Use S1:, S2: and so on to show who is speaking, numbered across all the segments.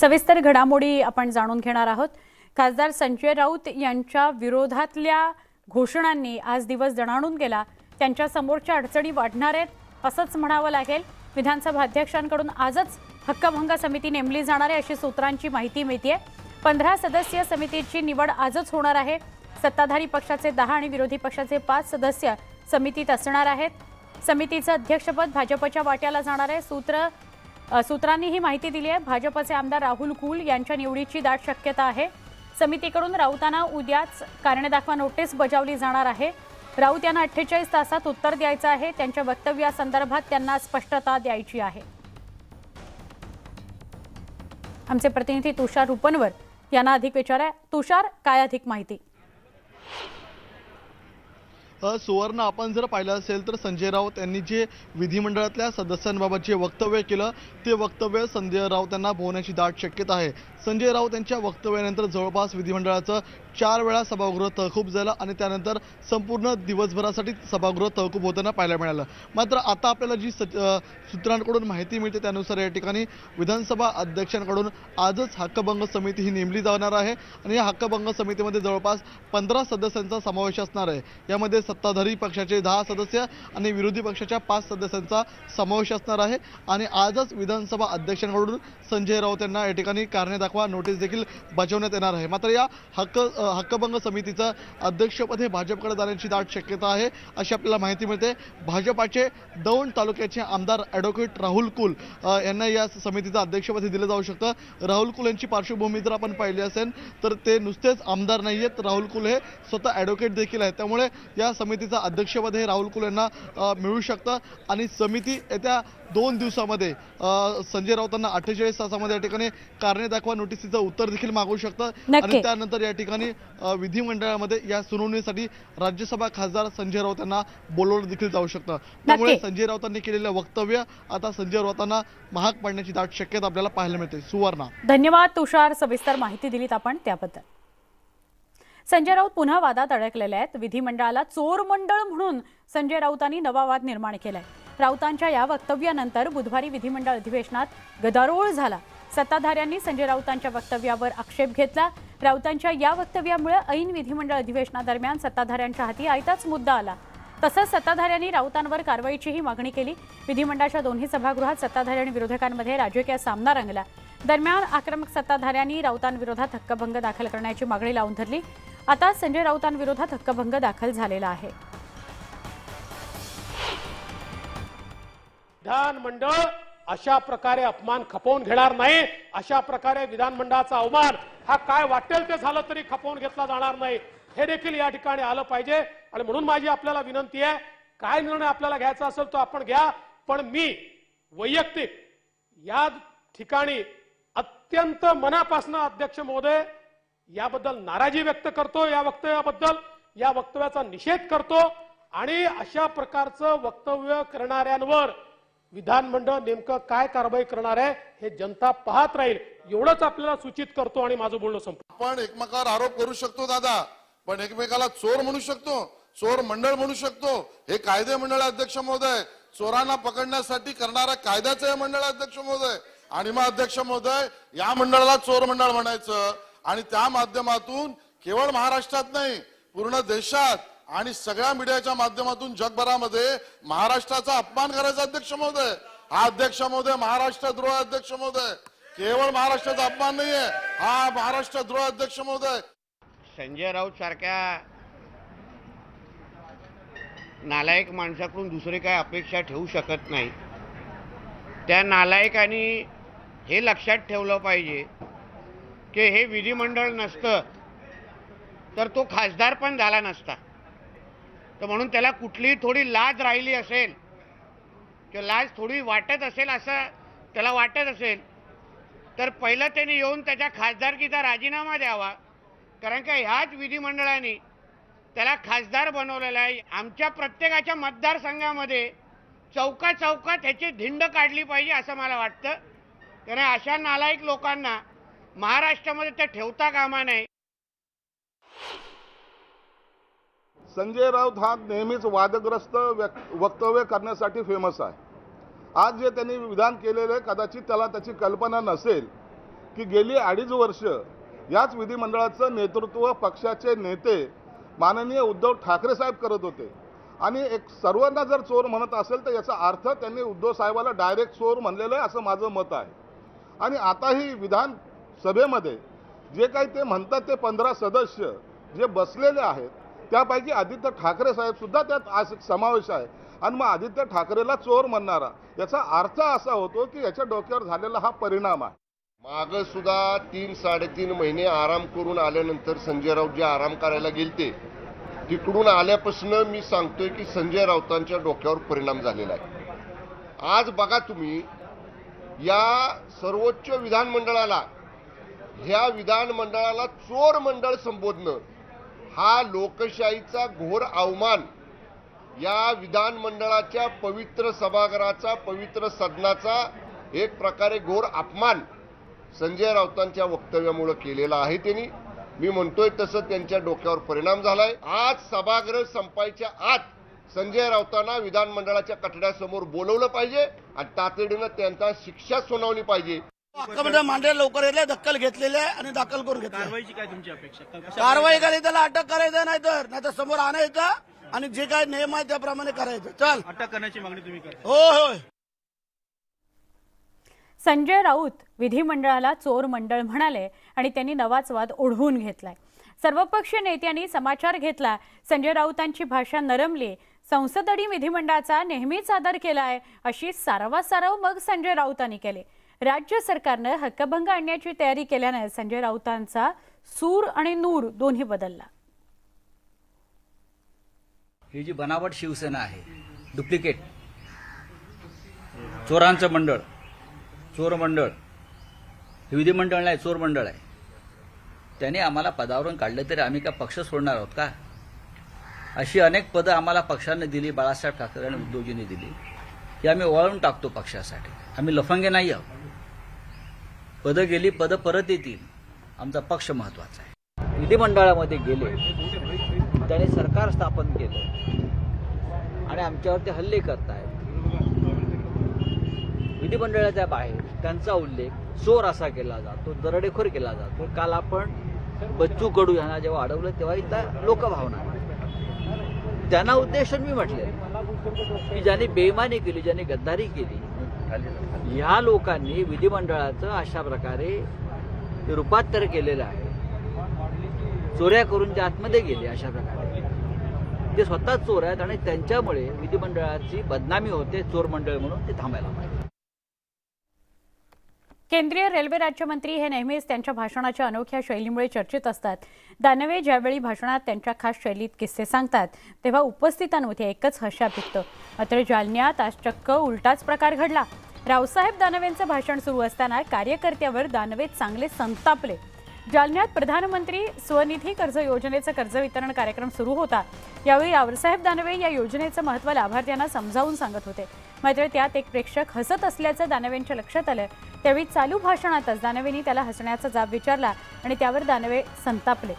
S1: सविस्तर घडामोडी आपण जाणून घेणार आहोत. खासदार संजय राऊत यांच्या विरोधातल्या घोषणांनी आज दिवस जणाणून गेला. त्यांच्या समोरच्या अडचणी वाढणार आहेत असंच म्हणावं लागेल. विधानसभा अध्यक्षांकडून आजच हक्कभंग समिती नेमली जाणार आहे अशी सूत्रांची माहिती मिळतीये. पंधरा सदस्यीय समितीची निवड आजच होणार आहे. सत्ताधारी पक्षाचे दहा आणि विरोधी पक्षाचे पाच सदस्य समितीत असणार आहेत. समितीचं अध्यक्षपद भाजपच्या वाट्याला जाणार आहे. सूत्र सूत्रांनी ही माहिती दिली आहे. भाजपचे आमदार राहुल कुल यांच्या निवडीची दाट शक्यता आहे. समितीकडून राऊतांना उद्याच कारणे दाखवा नोटीस बजावली जाणार आहे. राऊत यांना अठ्ठेचाळीस तासात उत्तर द्यायचं आहे. त्यांच्या वक्तव्यासंदर्भात त्यांना स्पष्टता द्यायची आहे. आमचे प्रतिनिधी तुषार रुपनवर यांना अधिक विचार आहे तुषार काय अधिक माहिती?
S2: सुवर्ण आपण जर पाहिलं असेल तर संजय राऊत यांनी जे विधिमंडळातल्या सदस्यांबाबत जे वक्तव्य केलं ते वक्तव्य संजय राऊत यांना भोवण्याची दाट शक्यता आहे. संजय राऊत यांच्या वक्तव्यानंतर जवळपास विधिमंडळाचं चार वेळा सभागृह तहकूब झालं आणि त्यानंतर संपूर्ण दिवसभरासाठी सभागृह तहकूब होताना पाहायला मिळालं. मात्र आता आपल्याला जी सूत्रांकडून माहिती मिळते त्यानुसार या ठिकाणी विधानसभा अध्यक्षांकडून आजच हक्कभंग समिती ही नेमली जाणार आहे आणि या हक्कभंग समितीमध्ये जवळपास पंधरा सदस्यांचा समावेश असणार आहे. यामध्ये सत्ताधारी पक्षाचे दहा सदस्य आणि विरोधी पक्षाच्या पाच सदस्यांचा समावेश असणार आहे. आणि आजच विधानसभा अध्यक्षांकडून संजय राऊत यांना या ठिकाणी कारणे दाखवा नोटीस देखील बजावण्यात येणार आहे. मात्र या हक्क हक्कभंग समितीचं अध्यक्षपद हे भाजपकडे जाण्याची दाट शक्यता आहे अशी आपल्याला माहिती मिळते. भाजपाचे दौंड तालुक्याचे आमदार ॲडव्होकेट राहुल कुल यांना या समितीचं अध्यक्षपद हे दिलं जाऊ शकतं. राहुल कुल यांची पार्श्वभूमी जर आपण पाहिली असेल तर ते नुसतेच आमदार नाही आहेत राहुल कुल हे स्वतः ॲडव्होकेट देखील आहेत. त्यामुळे या समितीचं अध्यक्षपद हे राहुल कुल यांना मिळू शकतं. आणि समिती येत्या दोन दिवसामध्ये संजय राऊतांना अठ्ठेचाळीस तासामध्ये या ठिकाणी कारणे दाखवा नोटीसीचं उत्तर देखील मागू शकतं. आणि त्यानंतर या ठिकाणी विधिमंडळामध्ये या सुनावणीसाठी राज्यसभा खासदार संजय राऊत यांना बोलवलं देखील जाऊ शकतं. त्यामुळे संजय राऊतांनी केलेलं वक्तव्य आता संजय राऊतांना महाग पडण्याची दाट शक्यता आपल्याला पाहायला मिळते. सुवर्णा.
S1: धन्यवाद तुषार. सविस्तर माहिती दिलीत आपण त्याबद्दल. संजय राऊत पुन्हा वादात अडकलेले आहेत. विधिमंडळाला चोर मंडळ म्हणून संजय राऊतांनी नवा वाद निर्माण केलाय. राऊतांच्या या वक्तव्यानंतर बुधवारी विधिमंडळ अधिवेशनात गदारोळ झाला. सत्ताधाऱ्यांनी संजय राऊतांच्या वक्तव्यावर आक्षेप घेतला. राऊतांच्या या वक्तव्यामुळे ऐन विधिमंडळ अधिवेशनादरम्यान सत्ताधाऱ्यांच्या हाती आयताच मुद्दा आला. तसंच सत्ताधाऱ्यांनी राऊतांवर कारवाईचीही मागणी केली. विधिमंडळाच्या दोन्ही सभागृहात सत्ताधारी आणि विरोधकांमध्ये राजकीय सामना रंगला. दरम्यान आक्रमक सत्ताधाऱ्यांनी राऊतांविरोधात हक्कभंग दाखल करण्याची मागणी लावून धरली. आता संजय राऊतांविरोधात हक्कभंग दाखल झालेला आहे.
S3: विधानमंडळ अशा प्रकारे अपमान खपवून घेणार नाही अशा प्रकारे विधानमंडळाचा अवमान हा काय वाटेल ते झालं तरी खपवून घेतला जाणार नाही. हे देखील या ठिकाणी आलं पाहिजे. आणि म्हणून माझी आपल्याला विनंती आहे काय निर्णय आपल्याला घ्यायचा असेल तो आपण घ्या पण मी वैयक्तिक या ठिकाणी अत्यंत मनापासून अध्यक्ष महोदय याबद्दल नाराजी व्यक्त करतो या वक्तव्याबद्दल या वक्तव्याचा निषेध करतो आणि अशा प्रकारचं वक्तव्य करणाऱ्यांवर विधानमंडळ नेमकं काय कारवाई करणार आहे हे जनता पाहत राहील. एवढंच आपल्याला सूचित करतो आणि माझं बोलणं संपलं.
S4: आपण एकमेकावर आरोप करू शकतो दादा. पण एकमेकाला चोर म्हणू शकतो चोर मंडळ म्हणू शकतो. हे कायदे मंडळ अध्यक्ष महोदय चोरांना पकडण्यासाठी करणारा कायद्याचं हे मंडळ अध्यक्ष महोदय. आणि मग अध्यक्ष महोदय या मंडळाला चोर मंडळ म्हणायचं. आणि त्या माध्यमातून केवळ महाराष्ट्रात नाही पूर्ण देशात आणि सगळ्या मीडियाच्या माध्यमातून जगभरामध्ये महाराष्ट्राचा अपमान करायचा अध्यक्ष महोदय. हा अध्यक्ष महोदय महाराष्ट्र द्रोह अध्यक्ष महोदय. केवळ महाराष्ट्राचा अपमान नाहीये हा महाराष्ट्र द्रोह अध्यक्ष महोदय.
S5: संजय राऊत सारख्या नालायक माणसाकडून दुसरी काय अपेक्षा ठेवू शकत नाही. त्या नालायकांनी हे लक्षात ठेवलं पाहिजे की हे विधिमंडळ नसतं. तर तो खासदार पण झाला नसता. तर म्हणून त्याला कुठलीही थोडी लाज राहिली असेल किंवा लाज थोडी वाटत असेल असं त्याला वाटत असेल तर पहिलं त्यांनी येऊन त्याच्या खासदारकीचा राजीनामा द्यावा. कारण का ह्याच विधिमंडळाने त्याला खासदार बनवलेला आहे. आमच्या प्रत्येकाच्या मतदारसंघामध्ये चौका चौकात ह्याची धिंड काढली पाहिजे असं मला वाटतं. कारण अशा नालायक लोकांना महाराष्ट्रामध्ये ते ठेवता कामा नये.
S6: संजय राऊत हा नेहमीच वादग्रस्त व्यक- वक्तव्य करण्यासाठी फेमस आहे. आज जे त्यांनी विधान केलेलं आहे कदाचित त्याला त्याची कल्पना नसेल की गेली अडीच वर्ष याच विधिमंडळाचं नेतृत्व पक्षाचे नेते माननीय उद्धव ठाकरे साहेब करत होते. आणि एक सर्वांना जर चोर म्हणत असेल तर याचा अर्थ त्यांनी उद्धव साहेबाला डायरेक्ट चोर म्हणलेलं आहे असं माझं मत आहे. आणि आताही विधान सभेमध्ये जे काही ते म्हणतात ते पंधरा सदस्य जे बसलेले आहेत त्यापैकी आदित्य ठाकरे साहेब सुद्धा त्यात आज समावेश आहे. आणि मग आदित्य ठाकरेला चोर म्हणणारा याचा अर्थ असा होतो की याच्या डोक्यावर झालेला हा परिणाम आहे.
S7: माग सुद्धा तीन साडेतीन महिने आराम करून आल्यानंतर संजय राऊत जे आराम करायला गेलते तिकडून आल्यापासून मी सांगतोय की संजय राऊतांच्या डोक्यावर परिणाम झालेला आहे. आज बघा तुम्ही या सर्वोच्च विधानमंडळाला ह्या विधानमंडळाला चोर मंडळ संबोधणं हा लोकशाहीचा घोर अवमान या विधानमंडळाच्या पवित्र सभागृहाचा पवित्र सदनाचा एक प्रकारे घोर अपमान संजय राऊतांच्या वक्तव्यामुळे केलेला आहे त्यांनी. मी म्हणतोय तसं त्यांच्या डोक्यावर परिणाम झालाय. आज सभागृह संपायच्या आत संजय राऊतांना विधानमंडळाच्या कठड्यासमोर बोलवलं पाहिजे आणि तातडीनं त्यांचा शिक्षा सुनावली पाहिजे.
S8: हक्कामध्ये मांडले लवकर येले दक्कल घेतलेले आहे आणि दाखल करून घेतले.
S9: कारवाईची काय तुमची अपेक्षा?
S8: कारवाई करायची त्याला अटक करायचं नाही तर नाही तर समोर आणायचं आणि जे काही नियम आहे त्याप्रमाणे करायचं. चल.
S9: अटक करण्याची मागणी तुम्ही करता.
S8: होय होय.
S1: संजय राऊत विधिमंडळाला चोर मंडळ म्हणाले आणि त्यांनी नवाच वाद ओढवून घेतलाय. सर्वपक्षीय नेत्यांनी समाचार घेतला. संजय राऊतांची भाषा नरमली. संसद आणि विधिमंडळाचा नेहमीच आदर केलाय अशी सारवासारव मग संजय राऊतांनी केले. राज्य सरकारनं हक्कभंग आणण्याची तयारी केल्यानं संजय राऊतांचा सूर आणि नूर दोन्ही बदलला.
S10: ही जी बनावट शिवसेना आहे डुप्लिकेट चोरांचं मंडळ चोर मंडळ. विधिमंडळ नाही चोर मंडळ आहे. त्यांनी आम्हाला पदावरून काढलं तरी आम्ही का पक्ष सोडणार आहोत का? अशी अनेक पदं आम्हाला पक्षाने दिली बाळासाहेब ठाकरे आणि उद्योजींनी दिली. की आम्ही वळून टाकतो पक्षासाठी. आम्ही लफंगे नाही आहोत. पदं गेली पदं परत येतील. आमचा पक्ष महत्त्वाचा आहे. विधिमंडळामध्ये गेले त्याने सरकार स्थापन केलं. आणि आमच्यावरती हल्ले करतायत. विधिमंडळाच्या बाहेर त्यांचा उल्लेख चोर असा केला जातो दरडेखोर केला जातो. काल आपण बच्चू कडू यांना जेव्हा अडवलं तेव्हा इथला लोकभावना आहे. त्यांना उद्देशून मी म्हटले. की ज्यांनी बेईमानी केली ज्यांनी गद्दारी केली ह्या लोकांनी विधिमंडळाचं अशा प्रकारे रूपांतर केलेलं आहे. चोऱ्या करून ते आतमध्ये गेले अशा प्रकारे. ते स्वतः चोर आहेत आणि त्यांच्यामुळे विधिमंडळाची बदनामी होते चोर मंडळ म्हणून ते थांबायला पाहिजे
S1: केंद्रीय रेल्वे राज्यमंत्री हे नेहमीच त्यांच्या भाषणाच्या अनोख्या शैलीमुळे चर्चेत असतात. दानवे ज्यावेळी भाषणात त्यांच्या खास शैलीत किस्से सांगतात तेव्हा उपस्थितांमध्ये एकच हशा पिकतं मात्र जालन्यात आज चक्क उलटाच प्रकार घडला. रावसाहेब दानवेंचं भाषण सुरू असताना कार्यकर्त्यावर दानवे चांगले संतापले. जालन्यात प्रधानमंत्री स्वनिधी कर्ज योजनेचं कर्ज वितरण कार्यक्रम सुरू होता. यावेळी रावसाहेब दानवे या योजनेचं महत्त्व लाभार्थ्यांना समजावून सांगत होते. मात्र त्यात एक प्रेक्षक हसत असल्याचं दानवेंच्या लक्षात आलं. त्यावेळी चालू भाषणातच दानवेंनी त्याला हसण्याचा जाब विचारला आणि त्यावर दानवे संतापले.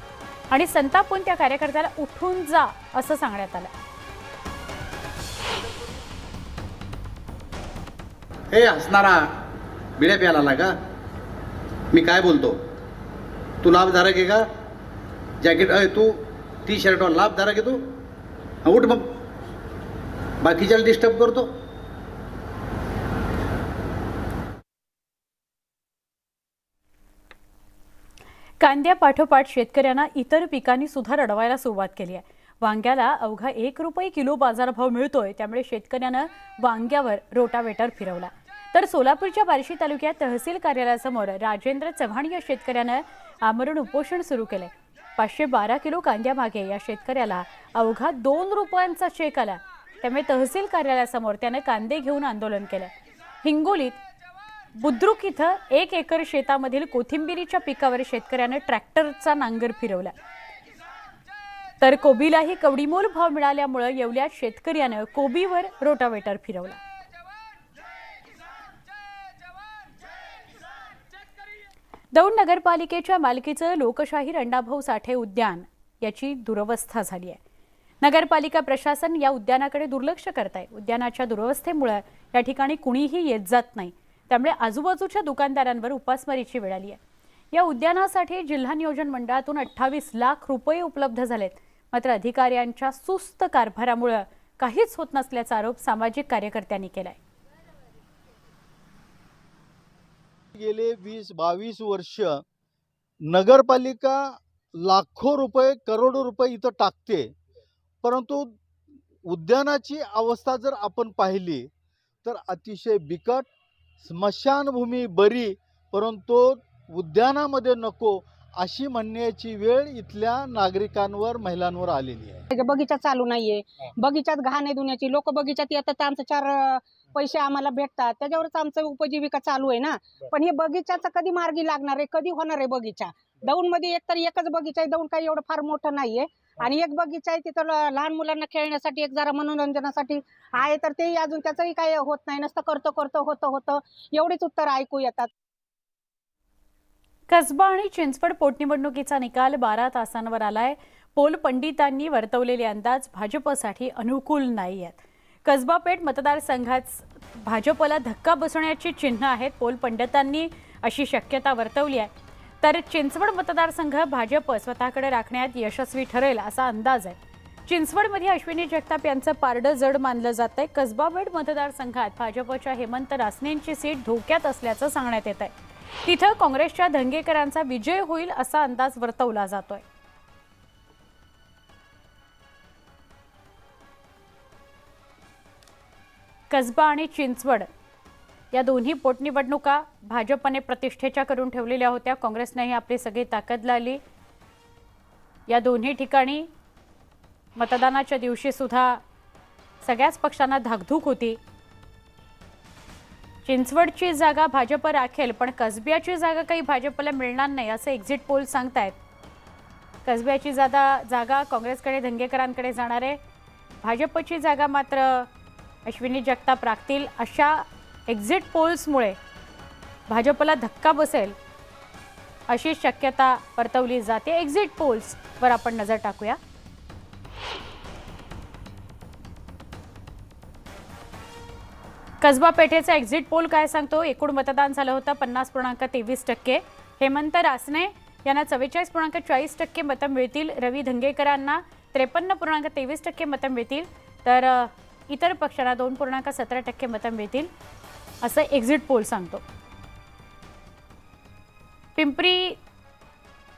S1: आणि संतापून त्या कार्यकर्त्याला उठून जा असं सांगण्यात आलं.
S11: हे हसणारा बिड्या प्याला आला का? मी काय बोलतो? तू लाभधारक आहे का? जॅकेट आहे तू टी शर्टवर लाभधारक आहे तू? उठ मग. बाकीच्याला डिस्टर्ब करतो.
S1: कांद्यापाठोपाठ शेतकऱ्यांना इतर पिकांनी सुद्धा रडवायला सुरुवात केली आहे. वांग्याला अवघा एक रुपये किलो बाजारभाव मिळतोय त्यामुळे शेतकऱ्यानं वांग्यावर रोटावेटर फिरवला. तर सोलापूरच्या बार्शी तालुक्यात तहसील कार्यालयासमोर राजेंद्र चव्हाण या शेतकऱ्यानं आमरण उपोषण सुरू केलंय. पाचशे बारा किलो कांद्यामागे या शेतकऱ्याला अवघा दोन रुपयांचा चेक आला. त्यामुळे तहसील कार्यालयासमोर त्यानं कांदे घेऊन आंदोलन केलं. हिंगोलीत बुद्रुक इथं एक एकर शेतामधील कोथिंबिरीच्या पिकावर शेतकऱ्यानं ट्रॅक्टरचा नांगर फिरवला. तर कोबीलाही कवडीमोल भाव मिळाल्यामुळं येवल्यात शेतकऱ्यानं कोबीवर रोटावेटर फिरवला. दौंड नगरपालिकेच्या मालकीचं लोकशाहीर अण्णाभाऊ साठे उद्यान याची दुरवस्था झाली आहे. नगरपालिका प्रशासन या उद्यानाकडे दुर्लक्ष करत आहे. उद्यानाच्या दुरवस्थेमुळे या ठिकाणी कुणीही येत जात नाही. त्यामुळे आजूबाजूच्या दुकानदारांवर उपासमारीची वेळ आली आहे. या उद्यानासाठी जिल्हा नियोजन मंडळातून अठ्ठावीस लाख रुपये उपलब्ध झालेत. मात्र अधिकाऱ्यांच्या सुस्त कारभारामुळे काहीच होत नसल्याचा आरोप सामाजिक कार्यकर्त्यांनी केलाय.
S12: गेले वीस बावीस वर्ष नगरपालिका लाखो रुपये करोडो रुपये इथं टाकते. परंतु उद्यानाची अवस्था जर आपण पाहिली तर अतिशय बिकट स्मशानभूमी बरी परंतु उद्यानामध्ये नको अशी म्हणण्याची वेळ इथल्या नागरिकांवर महिलांवर आलेली आहे.
S13: बगीचा चालू नाहीये. बगीचात घाण आहे दुनियाची. लोक बगीचात येतात तर आमचं चार अं, पैसे आम्हाला भेटतात. त्याच्यावरच आमचं उपजीविका चालू आहे ना. पण हे बगीचाचा कधी मार्गी लागणार आहे? कधी होणार आहे बगीचा? दौंडमध्ये एक तर एकच बगीचा आहे दौंड काही एवढं फार मोठं नाहीये. आणि एक बगीचा आहे तिथं लहान मुलांना खेळण्यासाठी एक जरा मनोरंजनासाठी आहे तर तेही अजून त्याचंही काही होत नाही. नसतं करतो करतो होतं होतं. एवढीच उत्तर ऐकू येतात.
S1: कसबा आणि चिंचवड पोटनिवडणुकीचा निकाल बारा तासांवर आलाय. पोल पंडितांनी वर्तवलेले अंदाज भाजपसाठी अनुकूल नाही आहेत कसबा पेठ मतदारसंघात भाजपला धक्का बसण्याची चिन्ह आहेत. पोल पंडितांनी अशी शक्यता वर्तवली आहे. तर चिंचवड मतदारसंघ भाजप स्वतःकडे राखण्यात यशस्वी ठरेल असा अंदाज आहे. चिंचवडमध्ये अश्विनी जगताप यांचं पारडं जड मानलं जात आहे कसबाबेड मतदारसंघात भाजपच्या हेमंत रासनेंची सीट धोक्यात असल्याचं सांगण्यात येत आहे तिथं काँग्रेसच्या धंगेकरांचा विजय होईल असा अंदाज वर्तवला जातोय. कसबा आणि चिंचवड या दोन्ही पोटनिवडणुका भाजपने प्रतिष्ठेच्या करून ठेवलेल्या होत्या. काँग्रेसनेही आपली सगळी ताकद लावली. या दोन्ही ठिकाणी मतदानाच्या दिवशी सुद्धा सगळ्याच पक्षांना धाकधूक होती. चिंचवडची जागा भाजप राखेल पण कसब्याची जागा काही भाजपला मिळणार नाही असं एक्झिट पोल सांगतायत. कसब्याची जागा जागा काँग्रेसकडे धंगेकरांकडे जाणार आहे. भाजपची जागा मात्र अश्विनी जगताप राखतील अशा एक्झिट पोल्समुळे भाजपला धक्का बसेल अशी शक्यता वर्तवली जाते. एक्झिट पोल्सवर आपण नजर टाकूया. कसबा पेठेचा एक्झिट पोल काय सांगतो? एकूण मतदान झालं होतं पन्नास पूर्णांक तेवीस टक्के. हेमंत रासने यांना चव्वेचाळीस पूर्णांक चाळीस टक्के मतं मिळतील. रवी धंगेकरांना त्रेपन्न पूर्णांक तेवीस टक्के मतं मिळतील. तर इतर पक्षांना दोन पूर्णांक सतरा टक्के मतं मिळतील. असं एक्झिट पोल सांगतो. पिंपरी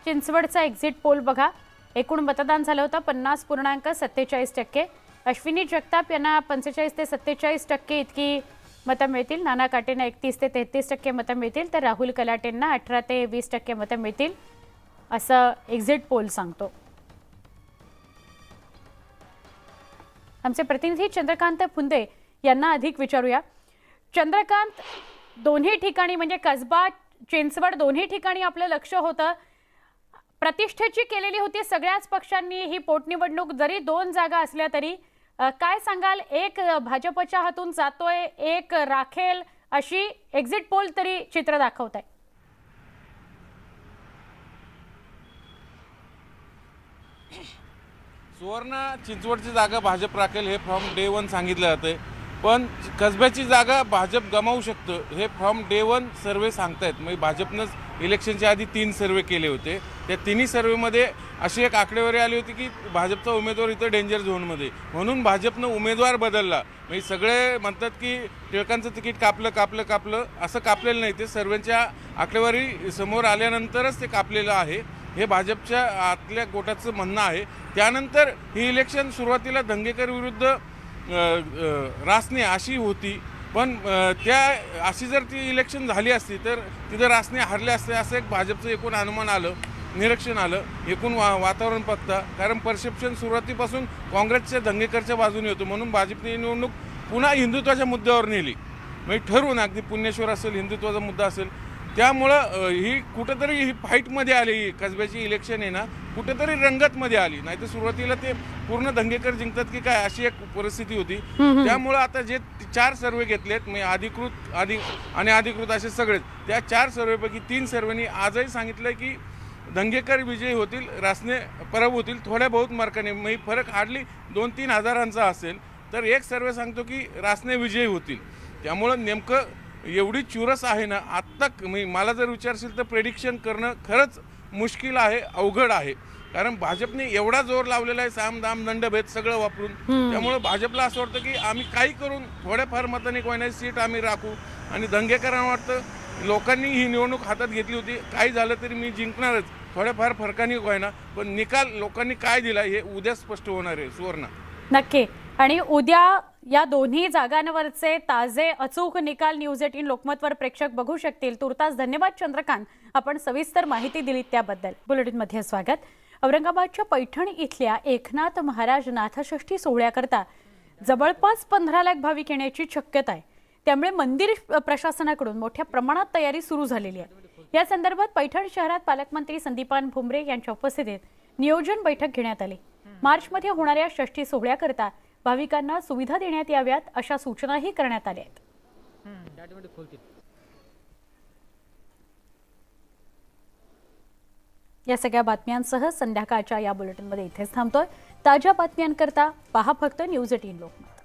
S1: चिंचवडचा एक्झिट पोल बघा. एकूण मतदान झालं होतं पन्नास पूर्णांक सत्तेचाळीस टक्के. अश्विनी जगताप यांना पंचेचाळीस ते सत्तेचाळीस टक्के इतकी मतं मिळतील. नाना काटेंना एकतीस ते तेहतीस टक्के मतं मिळतील. तर राहुल कलाटेंना अठरा ते वीस टक्के मतं मिळतील. असं एक्झिट पोल सांगतो. आमचे प्रतिनिधी चंद्रकांत फुंदे यांना अधिक विचारूया. चंद्रकांत दोन्ही ठिकाणी म्हणजे कसबा चिंचवड दोन्ही ठिकाणी आपलं लक्ष होतं. प्रतिष्ठेची केलेली होती सगळ्याच पक्षांनी ही पोटनिवडणूक. जरी दोन जागा असल्या तरी काय सांगाल? एक भाजपच्या हातून जातोय एक राखेल अशी एक्झिट पोल तरी चित्र दाखवत आहे
S14: सुवर्ण चिंचवडची जागा भाजप राखेल हे फ्रॉम डे वन सांगितलं जाते पण कसब्याची जागा भाजप गमावू शकतं हे फ्रॉम डे वन सर्वे सांगतायत. म्हणजे भाजपनंच इलेक्शनच्या आधी तीन सर्वे केले होते. त्या तिन्ही सर्वेमध्ये अशी एक आकडेवारी आली होती की भाजपचा उमेदवार इथं डेंजर झोनमध्ये म्हणून भाजपनं उमेदवार बदलला. म्हणजे सगळे म्हणतात की टिळकांचं तिकीट कापलं कापलं कापलं असं कापलेलं नाही. ते सर्वेच्या आकडेवारी समोर आल्यानंतरच ते कापलेलं आहे. हे भाजपच्या आतल्या गोटाचं म्हणणं आहे. त्यानंतर ही इलेक्शन सुरुवातीला दंगेकर विरुद्ध रासने अशी होती. पण त्या अशी जर ती इलेक्शन झाली असती तर तिथं रासने हरले असते असं एक भाजपचं एकूण अनुमान आलं निरीक्षण आलं एकूण वा वातावरण पत्ता. कारण परसेप्शन सुरुवातीपासून काँग्रेसच्या दंगेकरच्या बाजूने होतं. म्हणून भाजपने निवडणूक पुन्हा हिंदुत्वाच्या मुद्द्यावर नेली. म्हणजे ठरवून अगदी पुण्येश्वर असेल हिंदुत्वाचा मुद्दा असेल. त्यामुळं ही कुठंतरी ही फाईटमध्ये आली. ही कसब्याची इलेक्शन आहे ना कुठेतरी रंगतमध्ये आली. नाही तर सुरुवातीला ते पूर्ण दंगेकर जिंकतात की काय अशी एक परिस्थिती होती. त्यामुळं आता जे चार सर्वे घेतलेत म्हणजे अधिकृत अधि आणि अधिकृत असे सगळेच त्या चार सर्वेपैकी तीन सर्वेनी आजही सांगितलं की दंगेकर विजयी होतील रासने परब होतील थोड्या बहुत मार्काने म्हणजे फरक हार्डली दोन तीन हजारांचा असेल. तर एक सर्वे सांगतो की रासने विजयी होतील. त्यामुळं नेमकं एवढी चुरस आहे ना आत्ता मी मला जर विचारशील तर प्रेडिक्शन करणं खरंच मुश्किल आहे अवघड आहे. कारण भाजपने एवढा जोर लावलेला आहे साम दाम दंडभेद सगळं वापरून. त्यामुळे भाजपला असं वाटतं की आम्ही काही करून थोड्याफार मताने कोणाची सीट आम्ही राखू. आणि दंगेकरांना वाटतं लोकांनी ही निवडणूक हातात घेतली होती. काही झालं तरी मी जिंकणारच. थोड्याफार फरकाने होईना पण निकाल लोकांनी काय दिला हे उद्या स्पष्ट होणार आहे सुवर्ण.
S1: नक्की. आणि उद्या या दोन्ही जागांवरचे ताजे अचूक निकाल न्यूज एटीन लोकमतवर प्रेक्षक बघू शकतील. तुर्तास धन्यवाद चंद्रकांत. आपण सविस्तर माहिती दिली त्याबद्दल. बुलेटिनमध्ये स्वागत. औरंगाबादच्या पैठण इथल्या एकनाथ महाराज नाथषष्ठी सोहळ्याकरता जवळपास पंधरा लाख भाविक येण्याची शक्यता आहे. त्यामुळे मंदिर प्रशासनाकडून मोठ्या प्रमाणात तयारी सुरू झालेली आहे. या संदर्भात पैठण शहरात पालकमंत्री संदीपान भुमरे यांच्या उपस्थितीत नियोजन बैठक घेण्यात आली. मार्चमध्ये होणाऱ्या षष्ठी सोहळ्याकरता भाविकांना सुविधा देण्यात याव्यात अशा सूचनाही करण्यात आल्या आहेत. या सगळ्या बातम्यांसह संध्याकाळच्या या बुलेटिनमध्ये इथेच थांबतोय. ताज्या बातम्यांकरता पहा फक्त न्यूज एटीन लोकमत.